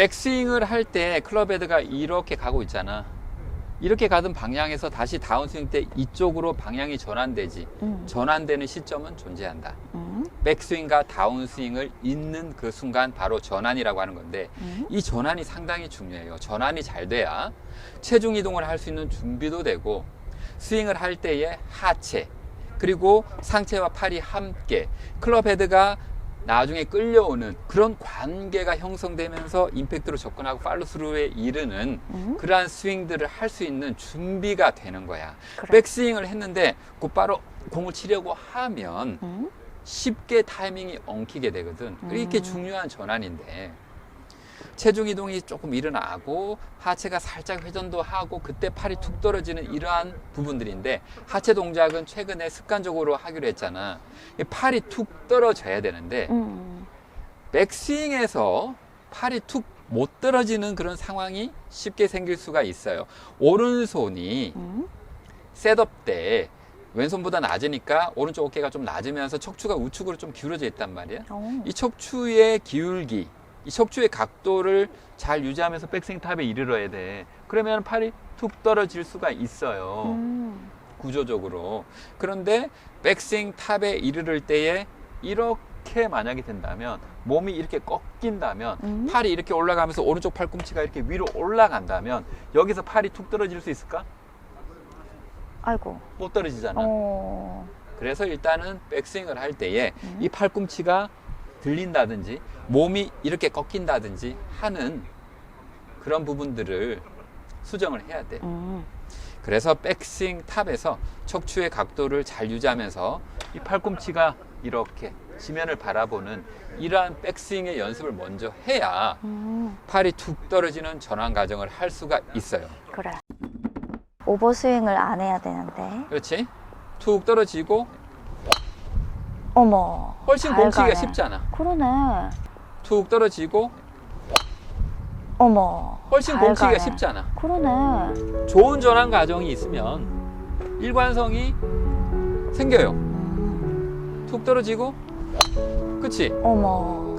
백스윙을 할 때 클럽 헤드가 이렇게 가고 있잖아. 이렇게 가던 방향에서 다시 다운스윙 때 이쪽으로 방향이 전환되지. 음. 전환되는 시점은 존재한다. 음. 백스윙과 다운스윙을 잇는 그 순간 바로 전환이라고 하는 건데 음. 이 전환이 상당히 중요해요. 전환이 잘 돼야 체중 이동을 할 수 있는 준비도 되고 스윙을 할 때의 하체 그리고 상체와 팔이 함께 클럽 헤드가 나중에 끌려오는 그런 관계가 형성되면서 임팩트로 접근하고 팔로스루에 이르는 음. 그러한 스윙들을 할 수 있는 준비가 되는 거야. 그래. 백스윙을 했는데 곧바로 공을 치려고 하면 음. 쉽게 타이밍이 엉키게 되거든. 이렇게 음. 중요한 전환인데 체중 이동이 조금 일어나고 하체가 살짝 회전도 하고 그때 팔이 툭 떨어지는 이러한 부분들인데 하체 동작은 최근에 습관적으로 하기로 했잖아. 이 팔이 툭 떨어져야 되는데 음. 백스윙에서 팔이 툭 못 떨어지는 그런 상황이 쉽게 생길 수가 있어요. 오른손이 음. 셋업 때 왼손보다 낮으니까 오른쪽 어깨가 좀 낮으면서 척추가 우측으로 좀 기울어져 있단 말이야. 어. 이 척추의 기울기, 이 척추의 각도를 잘 유지하면서 백스윙 탑에 이르러야 돼. 그러면 팔이 툭 떨어질 수가 있어요. 음. 구조적으로. 그런데 백스윙 탑에 이르를 때에 이렇게 만약에 된다면 몸이 이렇게 꺾인다면 음. 팔이 이렇게 올라가면서 오른쪽 팔꿈치가 이렇게 위로 올라간다면 여기서 팔이 툭 떨어질 수 있을까? 아이고. 못 떨어지잖아. 어. 그래서 일단은 백스윙을 할 때에 음. 이 팔꿈치가 들린다든지 몸이 이렇게 꺾인다든지 하는 그런 부분들을 수정을 해야 돼. 음. 그래서 백스윙 탑에서 척추의 각도를 잘 유지하면서 이 팔꿈치가 이렇게 지면을 바라보는 이러한 백스윙의 연습을 먼저 해야 음. 팔이 툭 떨어지는 전환 과정을 할 수가 있어요. 그래. 오버스윙을 안 해야 되는데. 그렇지? 툭 떨어지고 어머. 훨씬 잘 공치기가 가네. 쉽잖아. 그러네. 툭 떨어지고 어머. 훨씬 잘 공치기가 가네. 쉽잖아. 그러네. 좋은 전환 과정이 있으면 일관성이 생겨요. 음. 툭 떨어지고, 그치? 어머.